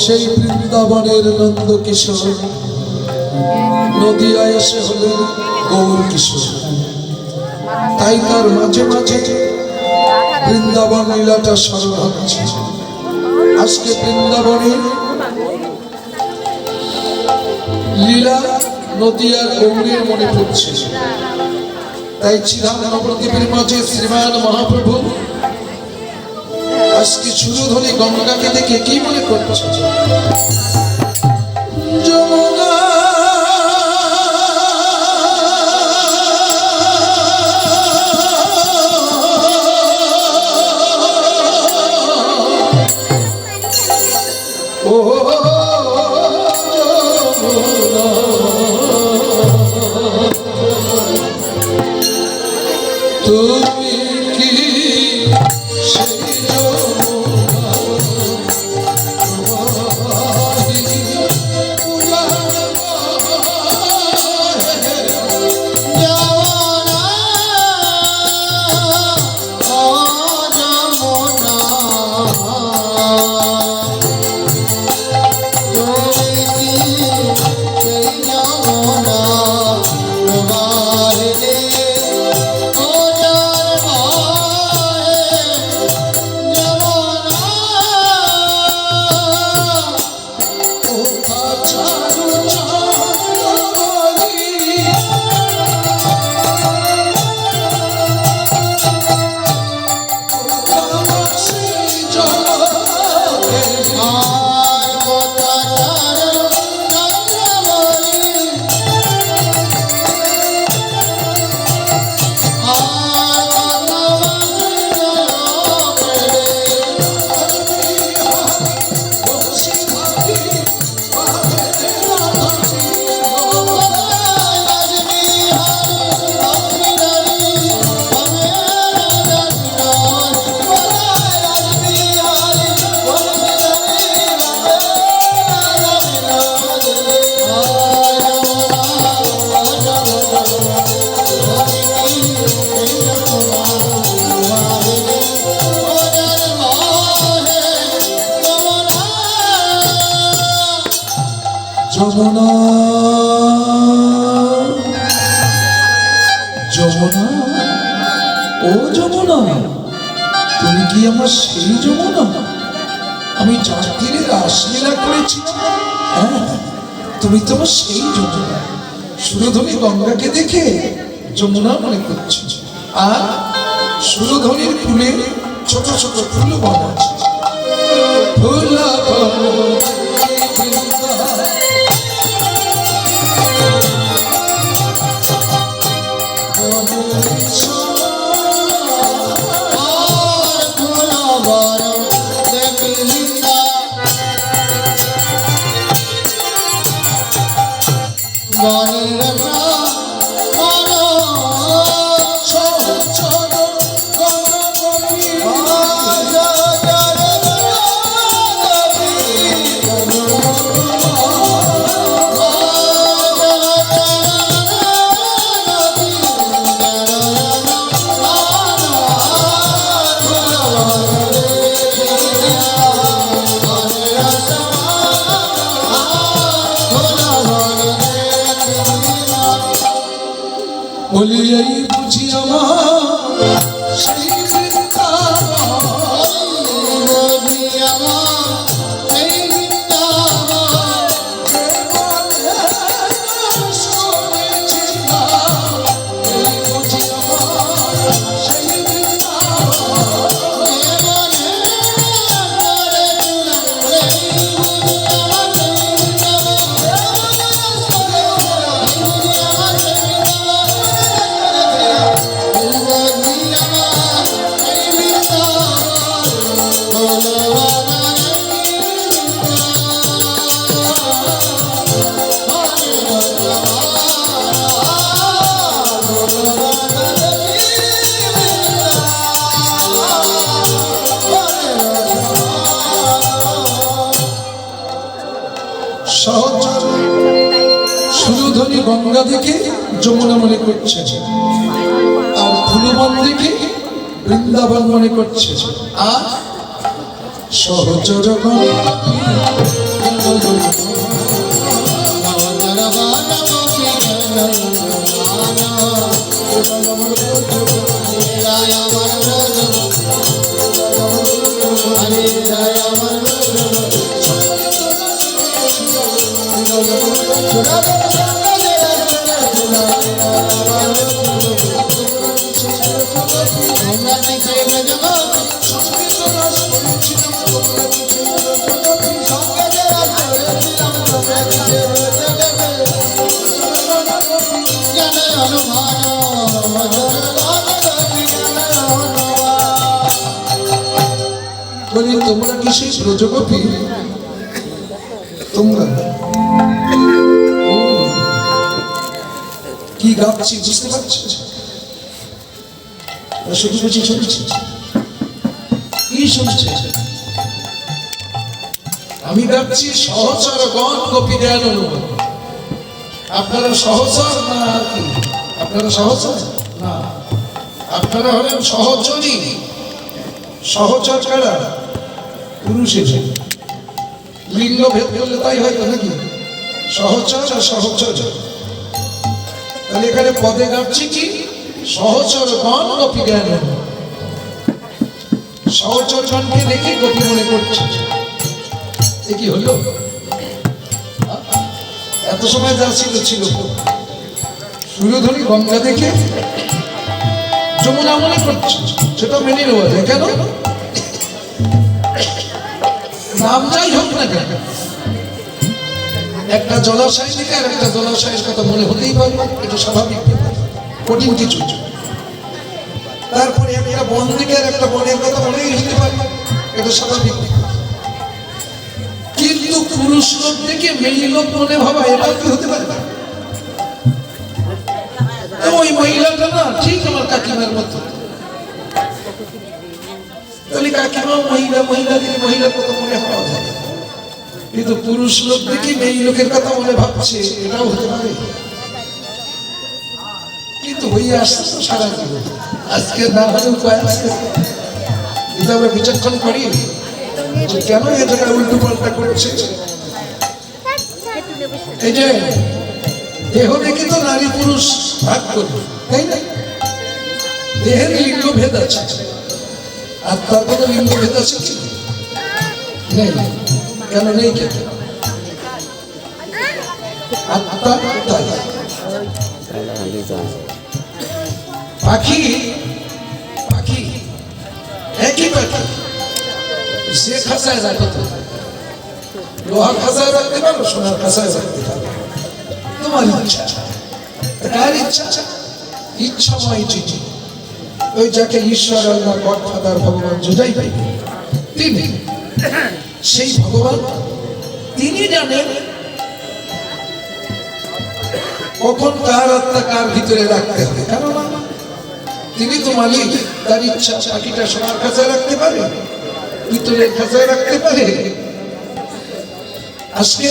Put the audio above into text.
সেই বৃন্দাবনের নন্দ কিশোর নদিয়া এসে হলেন গৌর কিশোর তাই তার মাঝে মাঝে বৃন্দাবন লীলাটা স্মরণ হচ্ছে। আজকে বৃন্দাবনে লীলা নদিয়ার গৌরের মনে পড়ছে। তাই চিরাম নবদ্বীপের মাঝে শ্রীমান মহাপ্রভু আজকে ধরে গঙ্গাকে দেখে কি মনে করছে ও যমুনা, তুমি কি আমার সেই যমুনা? আমি যার তীরে রাসলীলা করেছি হ্যাঁ তুমি তো আমার সেই যমুনা। সুরধনী গঙ্গাকে দেখে যমুনা মনে করছি। আর সুরধনীর ফুলে ছোট ছোট ফুল বানাচ্ছে। ফুল Morning. বলি এই বুঝি আমার সুরধনী গঙ্গা দেখে যমুনা মনে করছে আর ফুলবন দেখে বৃন্দাবন মনে করছে আর সহচর বলি তোমরা কি সেই ব্রজগোপী গাচ্ছি বুঝতে পারছ শুধু বুঝি শুনছি কি শুনছে আমি গাচ্ছি সহচর গণ গোপী দেয়াল আপনারা সহচর না আর কি? আপনারা সহচর? না। আপনারা হলেন সহচরী। সহচর কারা? পুরুষ এসে লিঙ্গ ভেদ করলে তাই হয়তো নাকি? সহচর আর সহচর। তাহলে এখানে পদে গাচ্ছি কি? সহচর গণ গোপী জ্ঞান সহচর গণকে দেখে গোপী মনে করছে। এ কি হলো? এত সময় যা ছিল ছিল। সুরধনী গঙ্গা দেখে যমুনা মনে করছে। সেটা মেনে নেওয়া যায়। কেন? নাম যাই হোক না কেন একটা জলাশয় থেকে আর একটা জলাশয়ের কথা মনে হতেই পারে এটা স্বাভাবিক কঠিন কিছু তারপরে একটা বন থেকে আর একটা বনের কথা মনেই হতে পারে, এটা স্বাভাবিক কিন্তু পুরুষ লোক থেকে মেয়ে লোক মনে ভাবা এটা কি হতে পারে? ওই মহিলাটা না, ঠিক আমার কাকিমার মতো। তাহলে কাকিমা মহিলা মহিলা দিকে মহিলার কথা মনে হওয়া যায় কিন্তু পুরুষ লোক দেখে মেয়ে লোকের কথা মনে ভাবছে, এটাও হতে পারে। কিন্তু হয়ে আসছে তো সারা জীবন। আজকে না হলে উপায় আছে। এটা আমরা বিচক্ষণ করি। যে কেন এ জায়গায় উল্টো পাল্টা করছে? এই যে, দেহ দেখি তো নারী পুরুষ ভাগ করবে, তাই না? দেহের লিঙ্গ ভেদ আছে। আর তার কোনো লিঙ্গ ভেদ আছে। নেই। কেন নেই কেন পাখি? পাখি। একই পাখি। সে খাসায় রাখো তো। লোহা খাসায় রাখতে পারো, সোনার খাসায় রাখতে পারো। তোমার ইচ্ছা। কার ইচ্ছা? ইচ্ছাময় চিঠি। ওই যাকে ঈশ্বর আল্লাহ গডফাদার ভগবান জুদাই পাই তিনি। সেই ভগবান তিনি জানেন কখন কার আত্মা কার ভিতরে রাখতে হবে। কারণ তিনি তো মালিক, তার ইচ্ছা পাখিটা সোনার কাছে রাখতে পারে পিতলের খাঁচায় রাখতে পারে। আজকে